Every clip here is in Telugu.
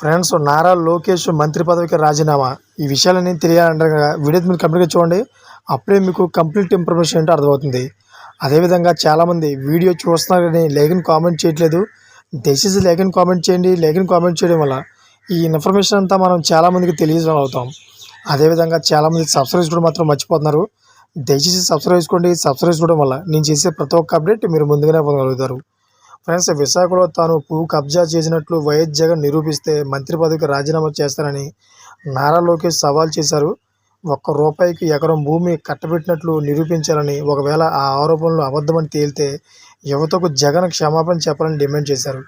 ఫ్రెండ్స్ నారా లోకేష్ మంత్రి పదవికి రాజీనామా. ఈ విషయాలన్నీ తెలియాలంటారా వీడియో మీరు కంప్లీట్గా చూడండి. అప్పుడే మీకు కంప్లీట్ ఇన్ఫర్మేషన్ ఏంటో అర్థమవుతుంది. అదేవిధంగా చాలామంది వీడియో చూస్తున్నారు కానీ లేఖని కామెంట్ చేయట్లేదు. దయచేసి లేఖని కామెంట్ చేయండి. లేఖని కామెంట్ చేయడం వల్ల ఈ ఇన్ఫర్మేషన్ అంతా మనం చాలామందికి తెలియజేయడం అవుతాం. అదేవిధంగా చాలామంది సబ్స్క్రైబ్ కూడా మాత్రం మర్చిపోతున్నారు. దయచేసి సబ్స్క్రైబ్ చేసుకోండి. సబ్స్క్రైబ్ చేసుకోవడం వల్ల నేను చేసే ప్రతి ఒక్క అప్డేట్ మీరు ముందుగానే పొందగలుగుతారు. ఫ్రెండ్స్ విశాఖలో తాను పువ్వు కబ్జా చేసినట్లు వైఎస్ జగన్ నిరూపిస్తే మంత్రి పదవికి రాజీనామా చేస్తానని నారా లోకేష్ సవాల్ చేశారు. ఒక్క రూపాయికి ఎకరం భూమి కట్టబెట్టినట్లు నిరూపించాలని ఒకవేళ ఆ ఆరోపణలు అబద్ధమని తేలితే యువతకు జగన్ క్షమాపణ చెప్పాలని డిమాండ్ చేశారు.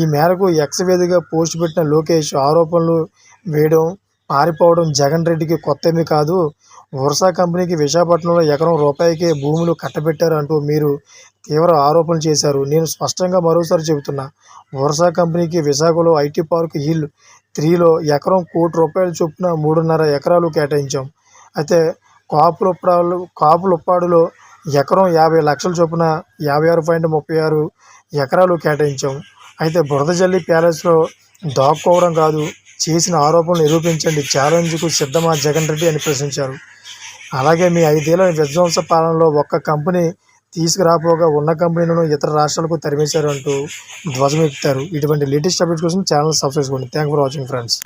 ఈ మేరకు ఎక్స్ వేదిగా పోస్ట్ పెట్టిన లోకేష్ ఆరోపణలు వేయడం పారిపోవడం జగన్ రెడ్డికి కొత్తేమీ కాదు. వర్షా కంపెనీకి విశాఖపట్నంలో ఎకరం రూపాయికే భూములు కట్టబెట్టారు అంటూ మీరు తీవ్ర ఆరోపణలు చేశారు. నేను స్పష్టంగా మరోసారి చెబుతున్నా వర్షా కంపెనీకి విశాఖలో ఐటీ పార్క్ హిల్ త్రీలో ఎకరం కోటి రూపాయల చొప్పున మూడున్నర ఎకరాలు కేటాయించాం. అయితే కాపులుప్పాడు కాపులుప్పాడులో ఎకరం యాభై లక్షల చొప్పున యాభై ఆరు పాయింట్ ముప్పై ఆరు ఎకరాలు కేటాయించాం. అయితే బురదజల్లి ప్యాలెస్లో దాక్కోవడం కాదు చేసిన ఆరోపణలు నిరూపించండి ఛాలెంజ్కు సిద్ధమా జగన్ రెడ్డి అని ప్రశ్నించారు. అలాగే మీ ఐదేళ్ళ విధ్వంస పాలనలో ఒక్క కంపెనీ తీసుకురాపోగా ఉన్న కంపెనీలను ఇతర రాష్ట్రాలకు తరిమేశారు అంటూ ధ్వజమెత్తారు. ఇటువంటి లేటెస్ట్ అప్డేట్స్ కోసం ఛానల్ సబ్స్క్రైబ్ చేసుకోండి. Thank for watching friends